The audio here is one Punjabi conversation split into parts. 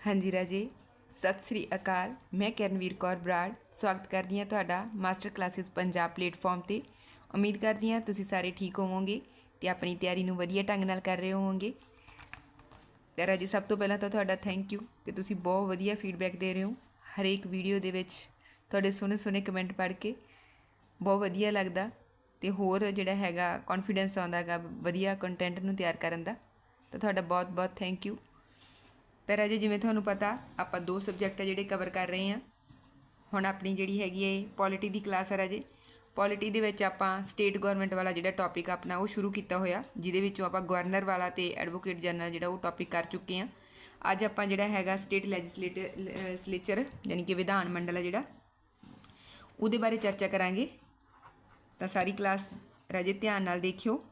ਹਾਂਜੀ ਰਾਜੇ, ਸਤਿ ਸ੍ਰੀ ਅਕਾਲ। ਮੈਂ ਕਰਨਵੀਰ ਕੌਰ ਬਰਾੜ। ਸਵਾਗਤ ਕਰਦੀ ਹਾਂ ਤੁਹਾਡਾ ਮਾਸਟਰ ਕਲਾਸਿਸ ਪੰਜਾਬ ਪਲੇਟਫਾਰਮ ਤੇ। ਉਮੀਦ ਕਰਦੀ ਹਾਂ ਤੁਸੀਂ ਸਾਰੇ ਠੀਕ ਹੋਵੋਗੇ ਤੇ ਆਪਣੀ ਤਿਆਰੀ ਨੂੰ ਵਧੀਆ ਢੰਗ ਨਾਲ ਕਰ ਰਹੇ ਹੋਵੋਗੇ। ਤੇ ਰਾਜੇ, ਸਭ ਤੋਂ ਪਹਿਲਾਂ ਤਾਂ ਤੁਹਾਡਾ ਥੈਂਕ ਯੂ ਤੇ ਤੁਸੀਂ ਬਹੁਤ ਵਧੀਆ ਫੀਡਬੈਕ ਦੇ ਰਹੇ ਹੋ। ਹਰੇਕ ਵੀਡੀਓ ਦੇ ਵਿੱਚ ਤੁਹਾਡੇ ਸੋਹਣੇ ਸੋਹਣੇ ਕਮੈਂਟ ਪੜ੍ਹ ਕੇ ਬਹੁਤ ਵਧੀਆ ਲੱਗਦਾ ਤੇ ਹੋਰ ਜਿਹੜਾ ਹੈਗਾ ਕੌਨਫੀਡੈਂਸ ਆਉਂਦਾ ਹੈਗਾ, ਵਧੀਆ ਕੰਟੈਂਟ ਨੂੰ ਤਿਆਰ ਕਰਨ ਦਾ, ਤਾਂ ਤੁਹਾਡਾ ਬਹੁਤ ਬਹੁਤ ਥੈਂਕ ਯੂ ਤਾਂ ਰਾਜੇ, ਜਿਵੇਂ ਤੁਹਾਨੂੰ ਪਤਾ, ਆਪਾਂ ਦੋ ਸਬਜੈਕਟ ਆ ਜਿਹੜੇ ਕਵਰ ਕਰ ਰਹੇ ਹਾਂ ਹੁਣ ਆਪਣੀ ਜਿਹੜੀ ਹੈਗੀ ਹੈ ਪੋਲਿਟੀ ਦੀ ਕਲਾਸ ਆ ਰਾਜੇ। ਪੋਲਿਟੀ ਦੇ ਵਿੱਚ ਆਪਾਂ ਸਟੇਟ ਗਵਰਨਮੈਂਟ ਵਾਲਾ ਜਿਹੜਾ ਟੌਪਿਕ ਆਪਣਾ ਉਹ ਸ਼ੁਰੂ ਕੀਤਾ ਹੋਇਆ, ਜਿਹਦੇ ਵਿੱਚੋਂ ਆਪਾਂ ਗਵਰਨਰ ਵਾਲਾ ਤੇ ਐਡਵੋਕੇਟ ਜਨਰਲ ਜਿਹੜਾ ਉਹ ਟੌਪਿਕ ਕਰ ਚੁੱਕੇ ਹਾਂ ਅੱਜ ਆਪਾਂ ਜਿਹੜਾ ਹੈਗਾ ਸਟੇਟ ਲੈਜਿਸਲੇਚਰ ਯਾਨੀ ਕਿ ਵਿਧਾਨ ਮੰਡਲ ਆ ਜਿਹੜਾ, ਉਹਦੇ ਬਾਰੇ ਚਰਚਾ ਕਰਾਂਗੇ। ਤਾਂ ਸਾਰੀ ਕਲਾਸ ਰਾਜੇ ਧਿਆਨ ਨਾਲ ਦੇਖਿਓ।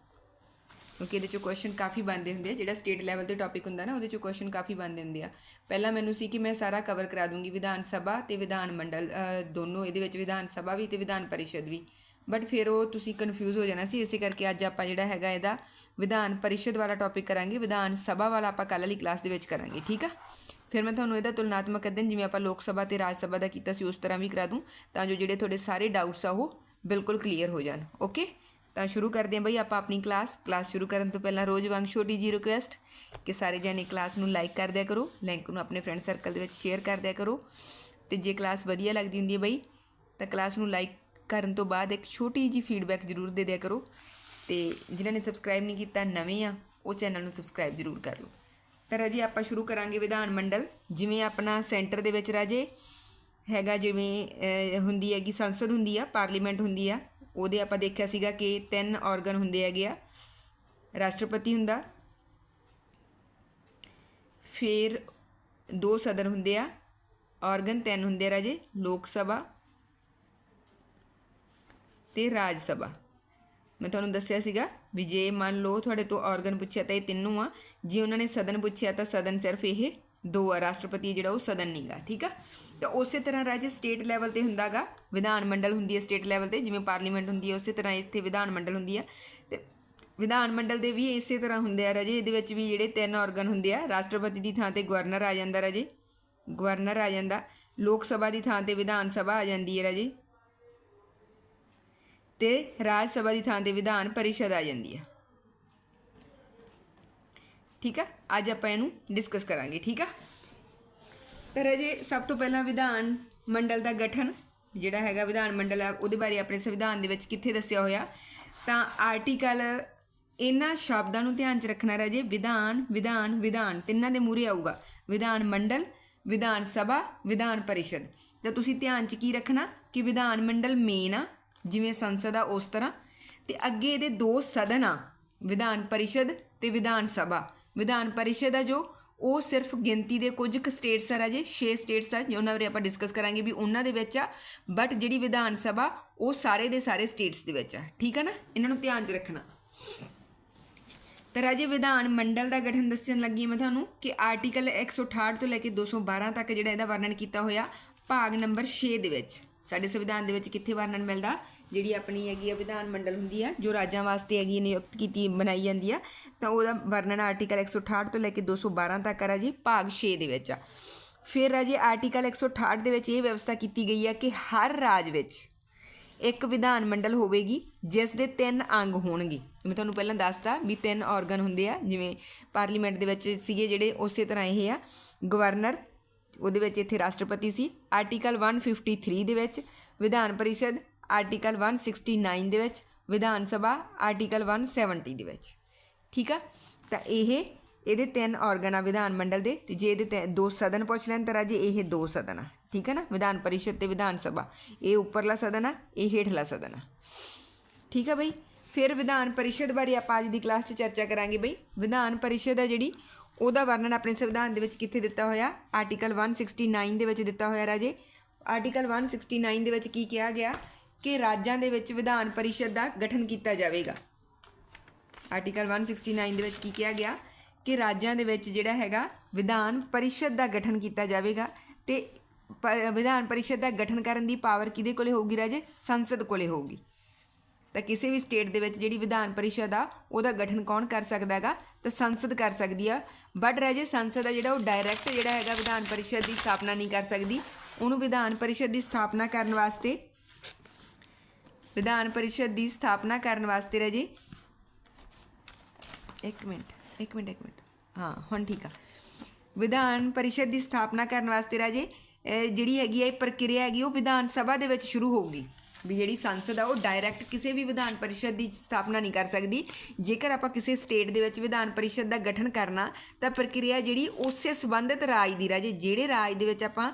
ਕਿਉਂਕਿ ਇਹਦੇ ਚੋਂ ਕੁਐਸਚਨ ਕਾਫੀ ਬਣਦੇ ਹੁੰਦੇ ਆ। ਜਿਹੜਾ ਸਟੇਟ ਲੈਵਲ ਤੇ ਟੌਪਿਕ ਹੁੰਦਾ ਨਾ, ਉਹਦੇ ਚੋਂ ਕੁਐਸਚਨ ਕਾਫੀ ਬਣਦੇ ਹੁੰਦੇ ਆ। ਪਹਿਲਾਂ ਮੈਨੂੰ ਸੀ ਕਿ ਮੈਂ ਸਾਰਾ ਕਵਰ ਕਰਾ ਦੂੰਗੀ ਵਿਧਾਨ ਸਭਾ ਤੇ ਵਿਧਾਨ ਮੰਡਲ ਦੋਨੋਂ ਇਹਦੇ ਵਿੱਚ ਵਿਧਾਨ ਸਭਾ ਵੀ ਤੇ ਵਿਧਾਨ ਪਰਿਸ਼ਦ ਵੀ। ਬਟ ਫਿਰ ਉਹ ਤੁਸੀਂ ਕਨਫਿਊਜ਼ ਹੋ ਜਾਣਾ ਸੀ, ਇਸੇ ਕਰਕੇ ਅੱਜ ਆਪਾਂ ਜਿਹੜਾ ਹੈਗਾ ਇਹਦਾ ਵਿਧਾਨ ਪਰਿਸ਼ਦ ਵਾਲਾ ਟੌਪਿਕ ਕਰਾਂਗੇ। ਵਿਧਾਨ ਸਭਾ ਵਾਲਾ ਆਪਾਂ ਕੱਲ੍ਹ ਵਾਲੀ ਕਲਾਸ ਦੇ ਵਿੱਚ ਕਰਾਂਗੇ, ਠੀਕ ਆ? ਫਿਰ ਮੈਂ ਤੁਹਾਨੂੰ ਇਹਦਾ ਤੁਲਨਾਤਮਕ ਅਧਿਐਨ ਜਿਵੇਂ ਆਪਾਂ ਲੋਕ ਸਭਾ ਤੇ ਰਾਜ ਸਭਾ ਦਾ ਕੀਤਾ ਸੀ, ਉਸ ਤਰ੍ਹਾਂ ਵੀ ਕਰਾ ਦੂੰ, ਤਾਂ ਜੋ ਜਿਹੜੇ ਤੁਹਾਡੇ ਸਾਰੇ ਡਾਊਟਸ ਆ ਉਹ ਬਿਲਕੁਲ ਕਲੀਅਰ ਹੋ ਜਾਣ ਓਕੇ ਤਾਂ ਸ਼ੁਰੂ ਕਰਦੇ ਹਾਂ ਬਈ ਆਪਾਂ ਆਪਣੀ ਕਲਾਸ ਕਲਾਸ ਸ਼ੁਰੂ ਕਰਨ ਤੋਂ ਪਹਿਲਾਂ ਰੋਜ਼ ਵਾਂਗ ਛੋਟੀ ਜੀ ਰਿਕੁਐਸਟ ਕਿ ਸਾਰੇ ਜਣੇ ਕਲਾਸ ਨੂੰ ਲਾਈਕ ਕਰ ਦਿਆ ਕਰੋ ਲਿੰਕ ਨੂੰ ਆਪਣੇ ਫਰੈਂਡ ਸਰਕਲ ਦੇ ਵਿੱਚ ਸ਼ੇਅਰ ਕਰ ਦਿਆ ਕਰੋ। ਤੇ ਜੇ ਕਲਾਸ ਵਧੀਆ ਲੱਗਦੀ ਹੁੰਦੀ ਹੈ ਬਈ, ਤਾਂ ਕਲਾਸ ਨੂੰ ਲਾਈਕ ਕਰਨ ਤੋਂ ਬਾਅਦ ਇੱਕ ਛੋਟੀ ਜੀ ਫੀਡਬੈਕ ਜ਼ਰੂਰ ਦੇ ਦਿਆ ਕਰੋ। ਤੇ ਜਿਨ੍ਹਾਂ ਨੇ ਸਬਸਕ੍ਰਾਈਬ ਨਹੀਂ ਕੀਤਾ, ਨਵੇਂ ਆ, ਉਹ ਚੈਨਲ ਨੂੰ ਸਬਸਕ੍ਰਾਈਬ ਜ਼ਰੂਰ ਕਰ ਲਓ। ਤਾਂ ਰਾਜੇ ਆਪਾਂ ਸ਼ੁਰੂ ਕਰਾਂਗੇ ਵਿਧਾਨ ਮੰਡਲ। ਜਿਵੇਂ ਆਪਣਾ ਸੈਂਟਰ ਦੇ ਵਿੱਚ ਰਾਜੇ, ਹੈਗਾ ਜਿਵੇਂ ਹੁੰਦੀ ਹੈਗੀ, ਸੰਸਦ ਹੁੰਦੀ ਆ ਪਾਰਲੀਮੈਂਟ ਹੁੰਦੀ ਆ। ਉਹਦੇ ਆਪਾਂ ਦੇਖਿਆ ਸੀਗਾ ਕਿ ਤਿੰਨ ਆਰਗਨ ਹੁੰਦੇ ਹੈਗੇ ਆ, ਰਾਸ਼ਟਰਪਤੀ ਹੁੰਦਾ, ਫਿਰ ਦੋ ਸਦਨ ਹੁੰਦੇ ਆ ਆਰਗਨ ਤਿੰਨ ਹੁੰਦੇ ਆ ਰਾਜੇ, ਲੋਕ ਸਭਾ ਤੇ ਰਾਜ ਸਭਾ। ਮੈਂ ਤੁਹਾਨੂੰ ਦੱਸਿਆ ਸੀਗਾ, ਵੀ ਜੇ ਮੰਨ ਲਓ ਤੁਹਾਡੇ ਤੋਂ ਆਰਗਨ ਪੁੱਛਿਆ ਤਾਂ ਇਹ ਤਿੰਨੋਂ ਆ, ਜੇ ਉਹਨਾਂ ਨੇ ਸਦਨ ਪੁੱਛਿਆ ਤਾਂ ਸਦਨ ਸਿਰਫ ਇਹ ਦੋ ਆ ਰਾਸ਼ਟਰਪਤੀ ਜਿਹੜਾ ਉਹ ਸਦਨ ਨਹੀਂਗਾ ਠੀਕ ਆ? ਤਾਂ ਉਸੇ ਤਰ੍ਹਾਂ ਰਾਜੇ ਸਟੇਟ ਲੈਵਲ ਤੇ ਹੁੰਦਾਗਾ, ਵਿਧਾਨ ਮੰਡਲ ਹੁੰਦੀ ਹੈ ਸਟੇਟ ਲੈਵਲ ਤੇ, ਜਿਵੇਂ ਪਾਰਲੀਮੈਂਟ ਹੁੰਦੀ ਹੈ ਉਸੇ ਤਰ੍ਹਾਂ ਇੱਥੇ ਵਿਧਾਨ ਮੰਡਲ ਹੁੰਦੀ ਆ। ਤੇ ਵਿਧਾਨ ਮੰਡਲ ਦੇ ਵੀ ਇਸੇ ਤਰ੍ਹਾਂ ਹੁੰਦੇ ਆ ਰਾਜੇ, ਇਹਦੇ ਵਿੱਚ ਵੀ ਜਿਹੜੇ ਤਿੰਨ ਆਰਗਨ ਹੁੰਦੇ ਆ, ਰਾਸ਼ਟਰਪਤੀ ਦੀ ਥਾਂ ਤੇ ਗਵਰਨਰ ਆ ਜਾਂਦਾ ਰਾਜੇ, ਗਵਰਨਰ ਆ ਜਾਂਦਾ, ਲੋਕ ਸਭਾ ਦੀ ਥਾਂ ਤੇ ਵਿਧਾਨ ਸਭਾ ਆ ਜਾਂਦੀ ਹੈ ਰਾਜੇ। ਤੇ ਰਾਜ ਸਭਾ ਦੀ ਥਾਂ ਤੇ ਵਿਧਾਨ ਪਰਿਸ਼ਦ ਆ ਜਾਂਦੀ ਆ। ਠੀਕ ਆ? ਅੱਜ ਆਪਾਂ ਇਹਨੂੰ ਡਿਸਕਸ ਕਰਾਂਗੇ, ਠੀਕ ਆ? ਤਾਂ ਰਾਜੇ ਸਭ ਤੋਂ ਪਹਿਲਾਂ ਵਿਧਾਨ ਮੰਡਲ ਦਾ ਗਠਨ, ਜਿਹੜਾ ਹੈਗਾ ਵਿਧਾਨ ਮੰਡਲ ਆ, ਉਹਦੇ ਬਾਰੇ ਆਪਣੇ ਸੰਵਿਧਾਨ ਦੇ ਵਿੱਚ ਕਿੱਥੇ ਦੱਸਿਆ ਹੋਇਆ? ਤਾਂ ਆਰਟੀਕਲ ਇਹਨਾਂ ਸ਼ਬਦਾਂ ਨੂੰ ਧਿਆਨ 'ਚ ਰੱਖਣਾ ਰਾਜੇ, ਵਿਧਾਨ ਵਿਧਾਨ ਵਿਧਾਨ, ਤਿੰਨਾਂ ਦੇ ਮੂਹਰੇ ਆਊਗਾ। ਵਿਧਾਨ ਮੰਡਲ, ਵਿਧਾਨ ਸਭਾ, ਵਿਧਾਨ ਪਰਿਸ਼ਦ। ਤਾਂ ਤੁਸੀਂ ਧਿਆਨ 'ਚ ਕੀ ਰੱਖਣਾ? ਕਿ ਵਿਧਾਨ ਮੰਡਲ ਮੇਨ ਆ, ਜਿਵੇਂ ਸੰਸਦ ਆ, ਉਸ ਤਰ੍ਹਾਂ। ਤੇ ਅੱਗੇ ਇਹਦੇ ਦੋ ਸਦਨ ਆ, ਵਿਧਾਨ ਪਰਿਸ਼ਦ ਤੇ ਵਿਧਾਨ ਸਭਾ। ਵਿਧਾਨ ਪਰਿਸ਼ਦ ਆ ਜੋ, ਉਹ ਸਿਰਫ ਗਿਣਤੀ ਦੇ ਕੁਝ ਕੁ ਸਟੇਟਸ ਆ ਰਾਜੇ 6 ਸਟੇਟਸ ਆ ਉਹਨਾਂ ਬਾਰੇ ਆਪਾਂ ਡਿਸਕਸ ਕਰਾਂਗੇ ਵੀ ਉਹਨਾਂ ਦੇ ਵਿੱਚ ਆ ਬਟ ਜਿਹੜੀ ਵਿਧਾਨ ਸਭਾ, ਉਹ ਸਾਰੇ ਦੇ ਸਾਰੇ ਸਟੇਟਸ ਦੇ ਵਿੱਚ ਆ, ਠੀਕ ਆ ਨਾ? ਇਹਨਾਂ ਨੂੰ ਧਿਆਨ 'ਚ ਰੱਖਣਾ। ਤਾਂ ਰਾਜੇ, ਵਿਧਾਨ ਮੰਡਲ ਦਾ ਗਠਨ ਦੱਸਣ ਲੱਗੀ ਮੈਂ ਤੁਹਾਨੂੰ ਕਿ ਆਰਟੀਕਲ 168 ਤੋਂ ਲੈ ਕੇ 212 ਤੱਕ ਜਿਹੜਾ ਇਹਦਾ ਵਰਣਨ ਕੀਤਾ ਹੋਇਆ, ਭਾਗ ਨੰਬਰ 6 ਦੇ ਵਿੱਚ। ਸਾਡੇ ਸੰਵਿਧਾਨ ਦੇ ਵਿੱਚ ਕਿੱਥੇ ਵਰਣਨ ਮਿਲਦਾ? ਜਿਹੜੀ ਆਪਣੀ ਹੈਗੀ ਆ ਵਿਧਾਨ ਮੰਡਲ ਹੁੰਦੀ ਆ, ਜੋ ਰਾਜਾਂ ਵਾਸਤੇ ਹੈਗੀ ਨਿਯੁਕਤ ਕੀਤੀ, ਬਣਾਈ ਜਾਂਦੀ ਆ, ਤਾਂ ਉਹਦਾ ਵਰਣਨ ਆਰਟੀਕਲ 168 ਤੋਂ ਲੈ ਕੇ 212 ਤੱਕ ਆ ਜੀ ਭਾਗ 6 ਦੇ ਵਿੱਚ ਆ। ਫਿਰ ਰਾਜੇ ਆਰਟੀਕਲ 168 ਦੇ ਵਿੱਚ ਇਹ ਵਿਵਸਥਾ ਕੀਤੀ ਗਈ ਆ ਕਿ ਹਰ ਰਾਜ ਵਿੱਚ ਇੱਕ ਵਿਧਾਨ ਮੰਡਲ ਹੋਵੇਗੀ, ਜਿਸ ਦੇ ਤਿੰਨ ਅੰਗ ਹੋਣਗੇ। ਮੈਂ ਤੁਹਾਨੂੰ ਪਹਿਲਾਂ ਦੱਸਤਾ ਵੀ ਤਿੰਨ ਆਰਗਨ ਹੁੰਦੇ ਆ, ਜਿਵੇਂ ਪਾਰਲੀਮੈਂਟ ਦੇ ਵਿੱਚ ਸੀਗੇ ਜਿਹੜੇ, ਉਸੇ ਤਰ੍ਹਾਂ ਇਹ ਆ। ਗਵਰਨਰ ਉਹਦੇ ਵਿੱਚ ਇੱਥੇ ਰਾਸ਼ਟਰਪਤੀ ਸੀ। ਆਰਟੀਕਲ 153 ਦੇ ਵਿੱਚ ਵਿਧਾਨ ਪਰਿਸ਼ਦ ਆਰਟੀਕਲ 169 ਦੇ ਵਿੱਚ, ਵਿਧਾਨ ਸਭਾ ਆਰਟੀਕਲ 170 ਦੇ ਵਿੱਚ। ਠੀਕ ਆ? ਤਾਂ ਇਹ, ਇਹਦੇ ਤਿੰਨ ਆਰਗਨ ਆ ਵਿਧਾਨ ਮੰਡਲ ਦੇ, ਤੇ ਜੇ ਇਹਦੇ ਤੇ ਦੋ ਸਦਨ ਪੁੱਛ ਲੈਣ ਤਾਂ ਰਾਜੇ, ਇਹ ਦੋ ਸਦਨ ਆ। ਠੀਕ ਹੈ ਨਾ? ਵਿਧਾਨ ਪਰਿਸ਼ਦ ਤੇ ਵਿਧਾਨ ਸਭਾ। ਇਹ ਉੱਪਰਲਾ ਸਦਨ ਆ, ਇਹ ਹੇਠਲਾ ਸਦਨ ਆ। ਠੀਕ ਆ ਬਈ? ਫਿਰ ਵਿਧਾਨ ਪਰਿਸ਼ਦ ਬਾਰੇ ਆਪਾਂ ਅੱਜ ਦੀ ਕਲਾਸ 'ਚ ਚਰਚਾ ਕਰਾਂਗੇ ਬਈ। ਵਿਧਾਨ ਪਰਿਸ਼ਦ ਆ ਜਿਹੜੀ, ਉਹਦਾ ਵਰਣਨ ਆਪਣੇ ਸੰਵਿਧਾਨ ਦੇ ਵਿੱਚ ਕਿੱਥੇ ਦਿੱਤਾ ਹੋਇਆ? ਆਰਟੀਕਲ 169 ਦੇ ਵਿੱਚ ਦਿੱਤਾ ਹੋਇਆ ਰਾਜੇ। ਆਰਟੀਕਲ 169 ਦੇ ਵਿੱਚ ਕੀ ਕਿਹਾ ਗਿਆ? ਕਿ ਰਾਜਾਂ ਦੇ ਵਿੱਚ ਵਿਧਾਨ ਪਰਿਸ਼ਦ ਦਾ ਗਠਨ ਕੀਤਾ ਜਾਵੇਗਾ। ਆਰਟੀਕਲ 169 ਦੇ ਵਿੱਚ ਕੀ ਕਿਹਾ ਗਿਆ? ਕਿ ਰਾਜਾਂ ਦੇ ਵਿੱਚ ਜਿਹੜਾ ਹੈਗਾ, ਵਿਧਾਨ ਪਰਿਸ਼ਦ ਦਾ ਗਠਨ ਕੀਤਾ ਜਾਵੇਗਾ ਤੇ ਪ- ਵਿਧਾਨ ਪਰਿਸ਼ਦ ਦਾ ਗਠਨ ਕਰਨ ਦੀ ਪਾਵਰ ਕਿਹਦੇ ਕੋਲੇ ਹੋਊਗੀ ਰਾਜੇ? ਸੰਸਦ ਕੋਲੇ ਹੋਊਗੀ। ਤਾਂ ਕਿਸੇ ਵੀ ਸਟੇਟ ਦੇ ਵਿੱਚ ਜਿਹੜੀ ਵਿਧਾਨ ਪਰਿਸ਼ਦ ਆ, ਉਹਦਾ ਗਠਨ ਕੌਣ ਕਰ ਸਕਦਾ ਹੈਗਾ? ਤਾਂ ਸੰਸਦ ਕਰ ਸਕਦੀ ਆ। ਬਟ ਰਾਜੇ, ਸੰਸਦ ਆ ਜਿਹੜਾ, ਉਹ ਡਾਇਰੈਕਟ ਜਿਹੜਾ ਹੈਗਾ ਵਿਧਾਨ ਪਰਿਸ਼ਦ ਦੀ ਸਥਾਪਨਾ ਨਹੀਂ ਕਰ ਸਕਦੀ। ਉਹਨੂੰ ਵਿਧਾਨ ਪਰਿਸ਼ਦ ਦੀ ਸਥਾਪਨਾ ਕਰਨ ਵਾਸਤੇ ਵਿਧਾਨ ਪਰਿਸ਼ਦ ਦੀ ਸਥਾਪਨਾ ਕਰਨ ਵਾਸਤੇ ਰਾਜੇ। ਇੱਕ ਮਿੰਟ ਇੱਕ ਮਿੰਟ ਇੱਕ ਮਿੰਟ। ਹਾਂ, ਹੁਣ ਠੀਕ ਆ। ਵਿਧਾਨ ਪਰਿਸ਼ਦ ਦੀ ਸਥਾਪਨਾ ਕਰਨ ਵਾਸਤੇ ਰਾਜੇ ਜਿਹੜੀ ਹੈਗੀ ਹੈ ਇਹ ਪ੍ਰਕਿਰਿਆ ਹੈਗੀ, ਉਹ ਵਿਧਾਨ ਸਭਾ ਦੇ ਵਿੱਚ ਸ਼ੁਰੂ ਹੋਊਗੀ। ਵੀ ਜਿਹੜੀ ਸੰਸਦ ਆ, ਉਹ ਡਾਇਰੈਕਟ ਕਿਸੇ ਵੀ ਵਿਧਾਨ ਪਰਿਸ਼ਦ ਦੀ ਸਥਾਪਨਾ ਨਹੀਂ ਕਰ ਸਕਦੀ। ਜੇਕਰ ਆਪਾਂ ਕਿਸੇ ਸਟੇਟ ਦੇ ਵਿੱਚ ਵਿਧਾਨ ਪਰਿਸ਼ਦ ਦਾ ਗਠਨ ਕਰਨਾ, ਤਾਂ ਪ੍ਰਕਿਰਿਆ ਜਿਹੜੀ, ਉਸੇ ਸੰਬੰਧਿਤ ਰਾਜ ਦੀ ਰਾਜੇ, ਜਿਹੜੇ ਰਾਜ ਦੇ ਵਿੱਚ ਆਪਾਂ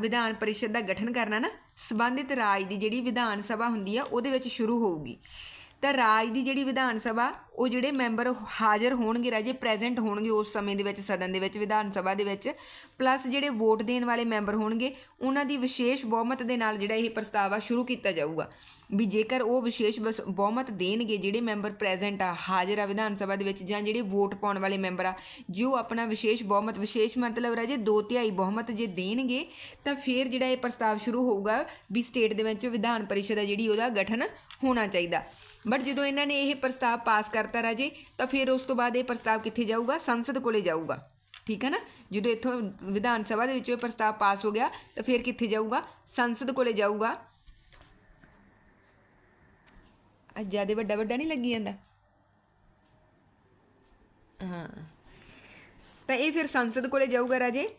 ਵਿਧਾਨ ਪਰਿਸ਼ਦ ਦਾ ਗਠਨ ਕਰਨਾ ਨਾ ਸੰਬੰਧਿਤ ਰਾਜ ਦੀ ਜਿਹੜੀ ਵਿਧਾਨ ਸਭਾ ਹੁੰਦੀ ਆ, ਉਹਦੇ ਵਿੱਚ ਸ਼ੁਰੂ ਹੋਊਗੀ। ਤਾਂ ਰਾਜ ਦੀ ਜਿਹੜੀ ਵਿਧਾਨ ਸਭਾ, ਉਹ ਜਿਹੜੇ ਮੈਂਬਰ ਹਾਜ਼ਰ ਹੋਣਗੇ, ਰਾਜੇ ਪ੍ਰੈਜ਼ੈਂਟ ਹੋਣਗੇ ਉਸ ਸਮੇਂ ਦੇ ਵਿੱਚ, ਸਦਨ ਦੇ ਵਿੱਚ, ਵਿਧਾਨ ਸਭਾ ਦੇ ਵਿੱਚ ਪਲੱਸ ਜਿਹੜੇ ਵੋਟ ਦੇਣ ਵਾਲੇ ਮੈਂਬਰ ਹੋਣਗੇ, ਉਹਨਾਂ ਦੀ ਵਿਸ਼ੇਸ਼ ਬਹੁਮਤ ਦੇ ਨਾਲ ਜਿਹੜਾ ਇਹ ਪ੍ਰਸਤਾਵ ਆ ਸ਼ੁਰੂ ਕੀਤਾ ਜਾਊਗਾ। ਵੀ ਜੇਕਰ ਉਹ ਵਿਸ਼ੇਸ਼ ਬਸ- ਬਹੁਮਤ ਦੇਣਗੇ, ਜਿਹੜੇ ਮੈਂਬਰ ਪ੍ਰੈਜ਼ੈਂਟ ਆ, ਹਾਜ਼ਰ ਆ ਵਿਧਾਨ ਸਭਾ ਦੇ ਵਿੱਚ, ਜਾਂ ਜਿਹੜੇ ਵੋਟ ਪਾਉਣ ਵਾਲੇ ਮੈਂਬਰ ਆ, ਜੇ ਉਹ ਆਪਣਾ ਵਿਸ਼ੇਸ਼ ਬਹੁਮਤ, ਵਿਸ਼ੇਸ਼ ਮਤਲਬ ਰਾਜੇ ਦੋ ਤਿਹਾਈ ਬਹੁਮਤ ਜੇ ਦੇਣਗੇ, ਤਾਂ ਫਿਰ ਜਿਹੜਾ ਇਹ ਪ੍ਰਸਤਾਵ ਸ਼ੁਰੂ ਹੋਊਗਾ ਵੀ ਸਟੇਟ ਦੇ ਵਿੱਚ ਵਿਧਾਨ ਪਰਿਸ਼ਦ ਆ ਜਿਹੜੀ ਉਹਦਾ ਗਠਨ ਹੋਣਾ ਚਾਹੀਦਾ। ਬਟ ਜਦੋਂ ਇਹਨਾਂ ਨੇ ਇਹ ਪ੍ਰਸਤਾਵ ਪਾਸ ਕਰਤਾ ਰਾਜੇ, ਤਾਂ ਫਿਰ ਉਸ ਤੋਂ ਬਾਅਦ ਇਹ ਪ੍ਰਸਤਾਵ ਕਿੱਥੇ ਜਾਊਗਾ? ਸੰਸਦ ਕੋਲੇ ਜਾਊਗਾ। ਠੀਕ ਹੈ ਨਾ? ਜਦੋਂ ਇੱਥੋਂ ਵਿਧਾਨ ਸਭਾ ਦੇ ਵਿੱਚੋਂ ਇਹ ਪ੍ਰਸਤਾਵ ਪਾਸ ਹੋ ਗਿਆ, ਤਾਂ ਫਿਰ ਕਿੱਥੇ ਜਾਊਗਾ? ਸੰਸਦ ਕੋਲੇ ਜਾਊਗਾ। ਅੱਜ ਜ਼ਿਆਦਾ ਵੱਡਾ ਵੱਡਾ ਨਹੀਂ ਲੱਗੀ ਜਾਂਦਾ? ਹਾਂ। ਤਾਂ ਇਹ ਫਿਰ ਸੰਸਦ ਕੋਲੇ ਜਾਊਗਾ ਰਾਜੇ?